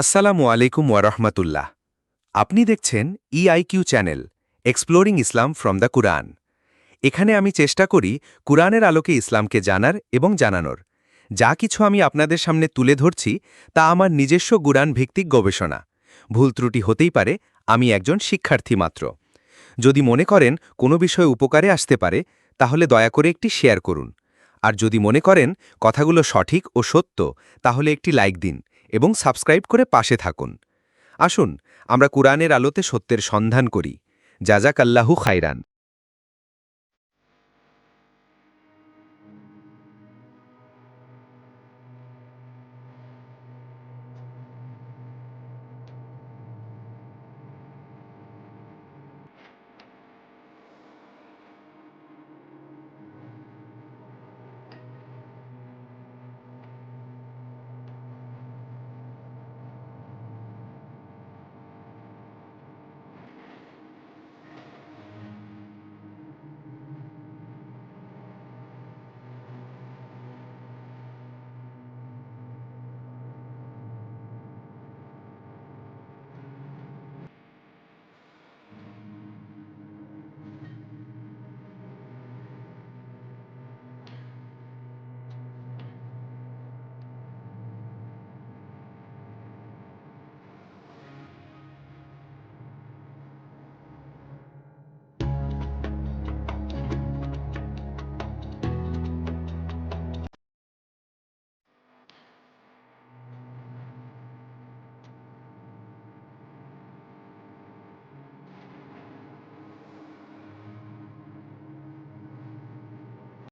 আসসালামু আলাইকুম ওয়ারহমাতুল্লাহ আপনি দেখছেন EIQ channel exploring Islam from the Quran এখানে আমি চেষ্টা করি কুরআনের আলোকে ইসলামকে জানার এবং জানানোর। যা কিছু আমি আপনাদের সামনে তুলে ধরছি তা আমার নিজস্ব গুরান ভিত্তিক গবেষণা। ভুল ত্রুটি হতেই পারে, আমি একজন শিক্ষার্থী মাত্র। যদি মনে করেন কোনো বিষয় উপকারে আসতে পারে, তাহলে দয়া করে একটি শেয়ার করুন। আর যদি মনে করেন কথাগুলো সঠিক ও সত্য, তাহলে একটি লাইক দিন। এবং সাবস্ক্রাইব করে পাশে থাকুন। আসুন, আমরা কুরআনের আলোতে সত্যের সন্ধান করি। জাজাক আল্লাহু খাইরান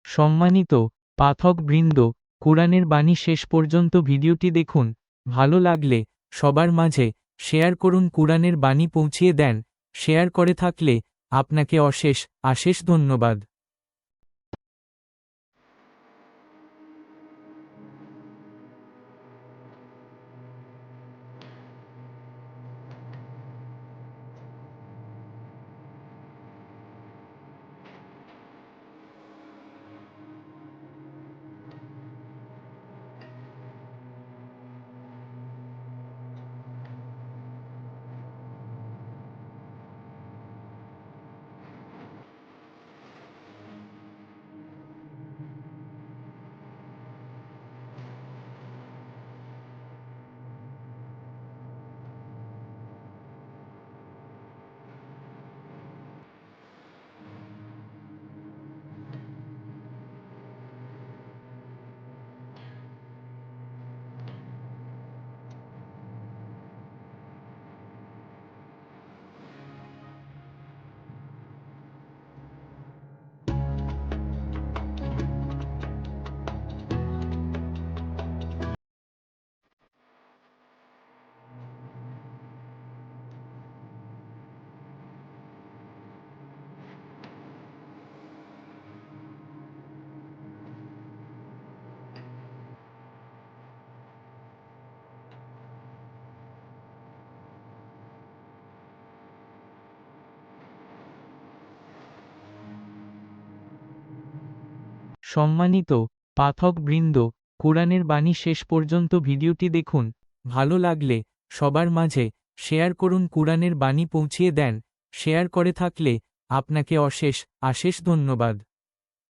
সম্মানিত পাঠকবৃন্দ, কোরআনের বাণী শেষ পর্যন্ত ভিডিওটি দেখুন, ভালো লাগলে সবার মাঝে শেয়ার করুন, কোরআনের বাণী পৌঁছিয়ে দেন, শেয়ার করে থাকলে আপনাকে অশেষ, আশেষ ধন্যবাদ। সম্মানিত পাঠকবৃন্দ, কোরআনের বাণী শেষ পর্যন্ত ভিডিওটি দেখুন। ভালো লাগলে সবার মাঝে শেয়ার করুন, কোরআনের বাণী পৌঁছিয়ে দেন। শেয়ার করে থাকলে আপনাকে অশেষ, আশেষ ধন্যবাদ।